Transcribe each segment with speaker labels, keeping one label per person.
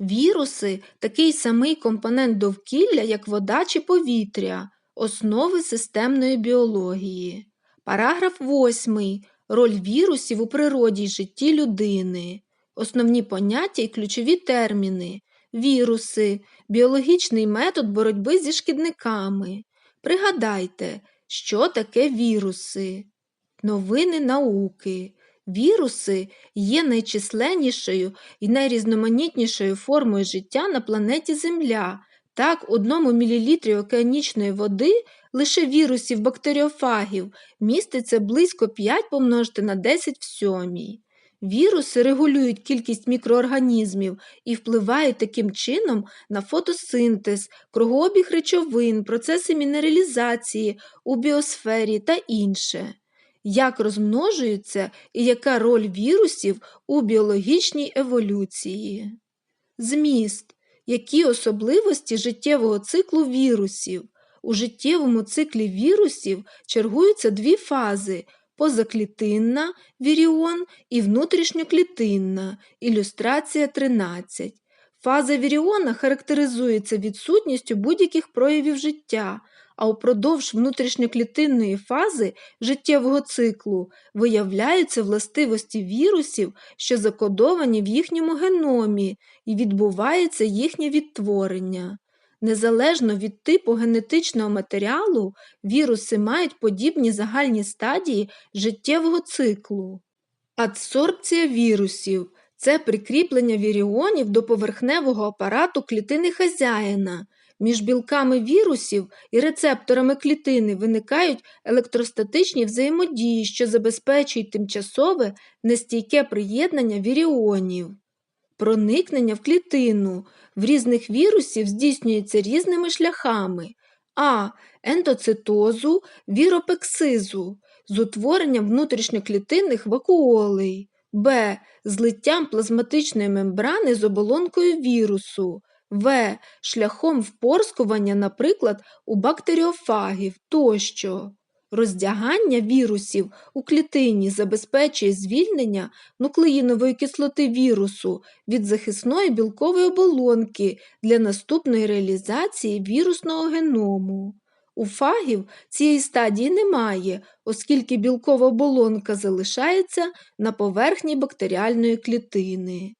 Speaker 1: Віруси такий самий компонент довкілля, як вода чи повітря, основи системної біології. Параграф 8. Роль вірусів у природі й житті людини. Основні поняття і ключові терміни. Віруси біологічний метод боротьби зі шкідниками. Пригадайте, що таке віруси. Новини науки. Віруси є найчисленнішою і найрізноманітнішою формою життя на планеті Земля. Так, одному мілілітрі океанічної води лише вірусів бактеріофагів міститься близько 5 помножити на 10 в сьомій. Віруси регулюють кількість мікроорганізмів і впливають таким чином на фотосинтез, кругообіг речовин, процеси мінералізації у біосфері та інше. Як розмножуються і яка роль вірусів у біологічній еволюції? Зміст. Які особливості життєвого циклу вірусів? У життєвому циклі вірусів чергуються дві фази позаклітинна віріон і внутрішньоклітинна ілюстрація 13. Фаза віріона характеризується відсутністю будь-яких проявів життя, а упродовж внутрішньоклітинної фази життєвого циклу виявляються властивості вірусів, що закодовані в їхньому геномі, і відбувається їхнє відтворення. Незалежно від типу генетичного матеріалу, віруси мають подібні загальні стадії життєвого циклу. Адсорбція вірусів це прикріплення віріонів до поверхневого апарату клітини хазяїна. Між білками вірусів і рецепторами клітини виникають електростатичні взаємодії, що забезпечують тимчасове нестійке приєднання віріонів. Проникнення в клітину в різних вірусів здійснюється різними шляхами а. Ендоцитозу, віропексизу, з утворенням внутрішньоклітинних вакуолей, б. Злиттям плазматичної мембрани з оболонкою вірусу, в. Шляхом впорскування, наприклад, у бактеріофагів тощо. Роздягання вірусів у клітині забезпечує звільнення нуклеїнової кислоти вірусу від захисної білкової оболонки для наступної реалізації вірусного геному. У фагів цієї стадії немає, оскільки білкова оболонка залишається на поверхні бактеріальної клітини.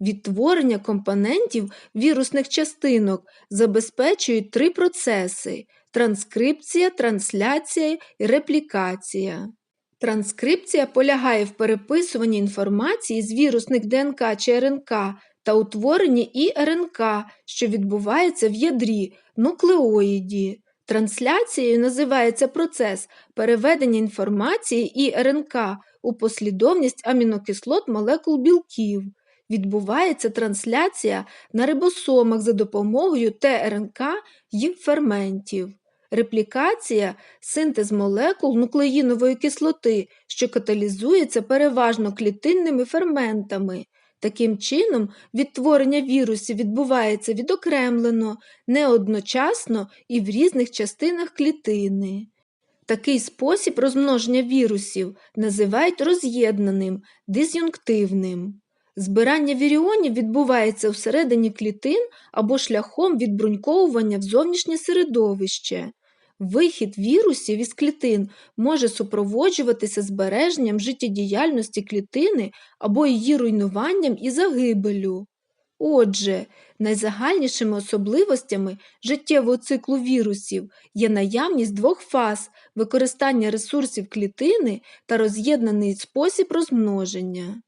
Speaker 1: Відтворення компонентів вірусних частинок забезпечують три процеси транскрипція, трансляція і реплікація. Транскрипція полягає в переписуванні інформації з вірусних ДНК чи РНК та утворенні і РНК, що відбувається в ядрі нуклеоїді. Трансляцією називається процес переведення інформації і РНК у послідовність амінокислот молекул білків. Відбувається трансляція на рибосомах за допомогою ТРНК й ферментів. Реплікація синтез молекул нуклеїнової кислоти, що каталізується переважно клітинними ферментами. Таким чином, відтворення вірусів відбувається відокремлено, неодночасно і в різних частинах клітини. Такий спосіб розмноження вірусів називають роз'єднаним, диз'юнктивним. Збирання віріонів відбувається всередині клітин або шляхом відбруньковування в зовнішнє середовище. Вихід вірусів із клітин може супроводжуватися збереженням життєдіяльності клітини або її руйнуванням і загибелю. Отже, найзагальнішими особливостями життєвого циклу вірусів є наявність двох фаз використання ресурсів клітини та роз'єднаний спосіб розмноження.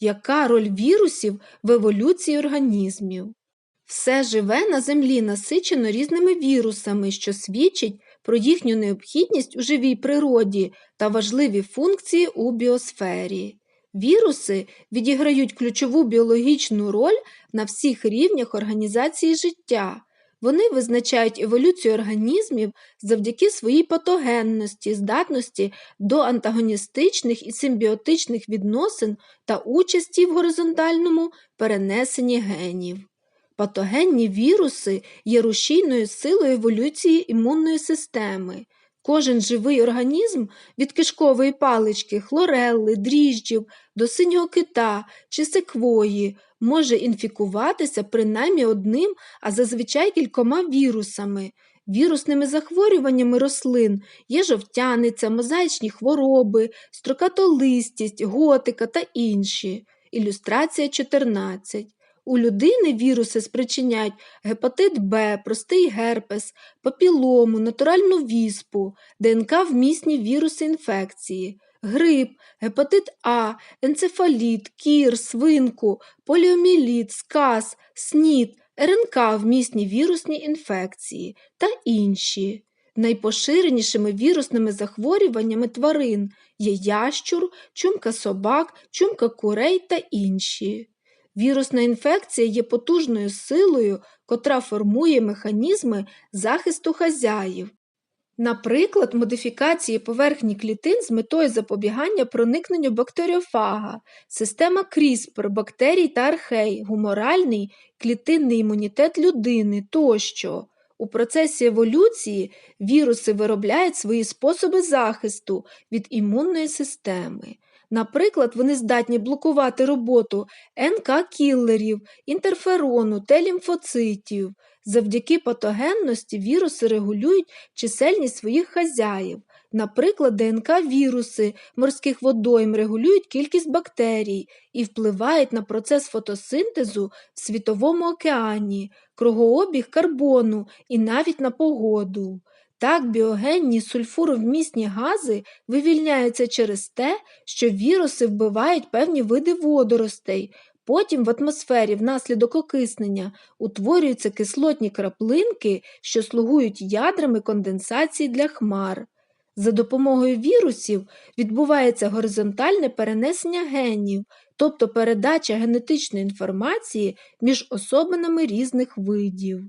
Speaker 1: Яка роль вірусів в еволюції організмів? Все живе на землі насичено різними вірусами, що свідчить про їхню необхідність у живій природі та важливі функції у біосфері. Віруси відіграють ключову біологічну роль на всіх рівнях організації життя. Вони визначають еволюцію організмів завдяки своїй патогенності, здатності до антагоністичних і симбіотичних відносин та участі в горизонтальному перенесенні генів. Патогенні віруси є рушійною силою еволюції імунної системи. Кожен живий організм від кишкової палички, хлорелли, дріжджів до синього кита чи секвої може інфікуватися принаймні одним, а зазвичай кількома вірусами. Вірусними захворюваннями рослин є жовтяниця, мозаїчні хвороби, строкатолистість, готика та інші. Ілюстрація 14. У людини віруси спричиняють гепатит Б, простий герпес, папілому, натуральну віспу, ДНК вмісні віруси інфекції, грип, гепатит А, енцефаліт, кір, свинку, поліоміліт, сказ, снід, РНК вмісні вірусні інфекції та інші. Найпоширенішими вірусними захворюваннями тварин є ящур, чумка собак, чумка курей та інші. Вірусна інфекція є потужною силою, котра формує механізми захисту хазяїв. Наприклад, модифікації поверхні клітин з метою запобігання проникненню бактеріофага, система CRISPR, бактерій та архей, гуморальний, клітинний імунітет людини тощо. У процесі еволюції віруси виробляють свої способи захисту від імунної системи. Наприклад, вони здатні блокувати роботу НК-кілерів, інтерферону та лімфоцитів. Завдяки патогенності віруси регулюють чисельність своїх хазяїв. Наприклад, ДНК-віруси морських водойм регулюють кількість бактерій і впливають на процес фотосинтезу в світовому океані, кругообіг карбону і навіть на погоду. Так, біогенні сульфуровмісні гази вивільняються через те, що віруси вбивають певні види водоростей. Потім в атмосфері внаслідок окиснення утворюються кислотні краплинки, що слугують ядрами конденсації для хмар. За допомогою вірусів відбувається горизонтальне перенесення генів, тобто передача генетичної інформації між особинами різних видів.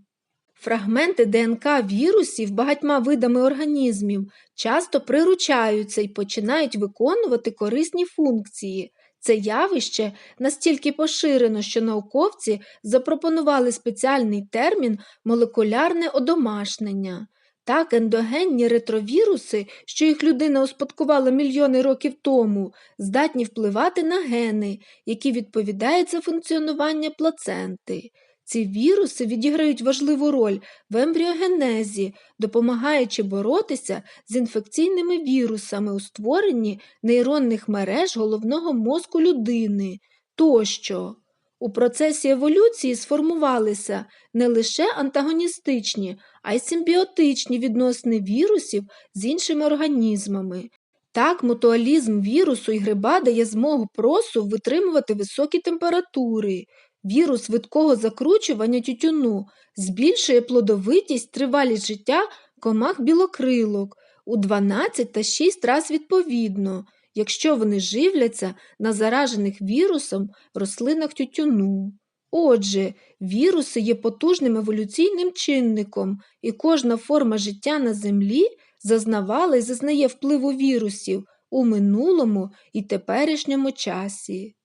Speaker 1: Фрагменти ДНК вірусів багатьма видами організмів часто приручаються і починають виконувати корисні функції. Це явище настільки поширено, що науковці запропонували спеціальний термін молекулярне одомашнення. Так, ендогенні ретровіруси, що їх людина успадкувала мільйони років тому, здатні впливати на гени, які відповідають за функціонування плаценти. Ці віруси відіграють важливу роль в ембріогенезі, допомагаючи боротися з інфекційними вірусами у створенні нейронних мереж головного мозку людини тощо. У процесі еволюції сформувалися не лише антагоністичні, а й симбіотичні відносини вірусів з іншими організмами. Так, мутуалізм вірусу і гриба дає змогу просу витримувати високі температури. Вірус видкого закручування тютюну збільшує плодовитість, тривалість життя комах білокрилок у 12 та 6 раз відповідно, якщо вони живляться на заражених вірусом рослинах тютюну. Отже, віруси є потужним еволюційним чинником, і кожна форма життя на Землі зазнавала і зазнає впливу вірусів у минулому і теперішньому часі.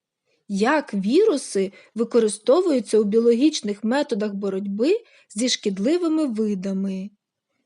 Speaker 1: Як віруси використовуються у біологічних методах боротьби зі шкідливими видами?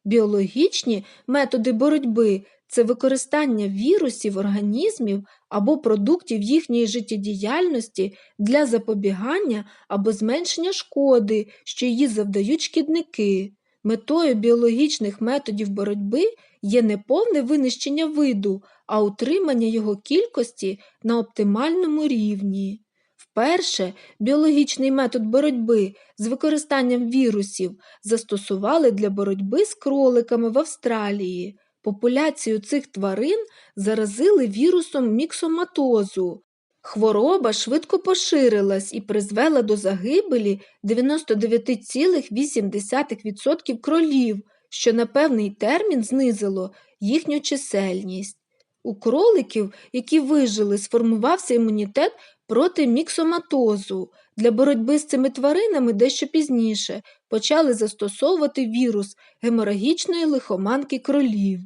Speaker 1: Біологічні методи боротьби це використання вірусів організмів або продуктів їхньої життєдіяльності для запобігання або зменшення шкоди, що її завдають шкідники. Метою біологічних методів боротьби є не повне винищення виду, а утримання його кількості на оптимальному рівні. Вперше біологічний метод боротьби з використанням вірусів застосували для боротьби з кроликами в Австралії. Популяцію цих тварин заразили вірусом міксоматозу. Хвороба швидко поширилась і призвела до загибелі 99,8% кролів, що на певний термін знизило їхню чисельність. У кроликів, які вижили, сформувався імунітет проти міксоматозу. Для боротьби з цими тваринами дещо пізніше почали застосовувати вірус геморагічної лихоманки кролів.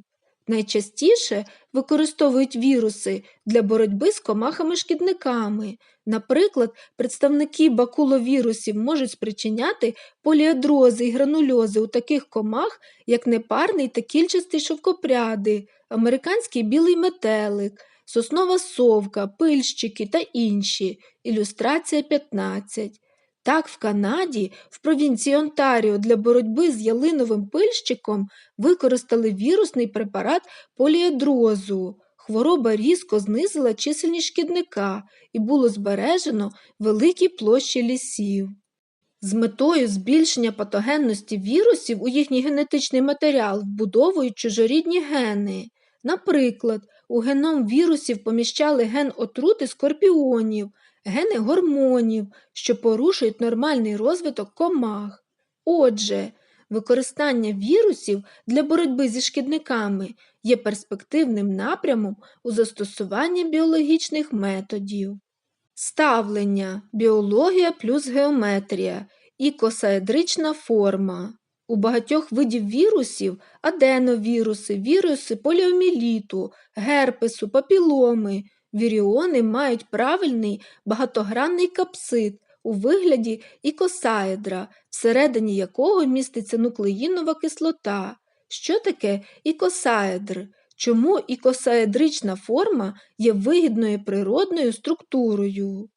Speaker 1: Найчастіше використовують віруси для боротьби з комахами-шкідниками. Наприклад, представники бакуловірусів можуть спричиняти поліадрози і гранульози у таких комах, як непарний та кільчастий шовкопряди, американський білий метелик, соснова совка, пильщики та інші. Ілюстрація 15. Так, в Канаді, в провінції Онтаріо для боротьби з ялиновим пильщиком використали вірусний препарат поліедрозу. Хвороба різко знизила чисельність шкідника і було збережено великі площі лісів. З метою збільшення патогенності вірусів у їхній генетичний матеріал вбудовують чужорідні гени. Наприклад, у геном вірусів поміщали ген отрути скорпіонів, гени гормонів, що порушують нормальний розвиток комах. Отже, використання вірусів для боротьби зі шкідниками є перспективним напрямом у застосуванні біологічних методів. Ставлення біологія плюс геометрія ікосаедрична форма. У багатьох видів вірусів аденовіруси, віруси поліоміліту, герпесу, папіломи, віріони мають правильний багатогранний капсид у вигляді ікосаедра, всередині якого міститься нуклеїнова кислота. Що таке ікосаедр? Чому ікосаедрична форма є вигідною природною структурою?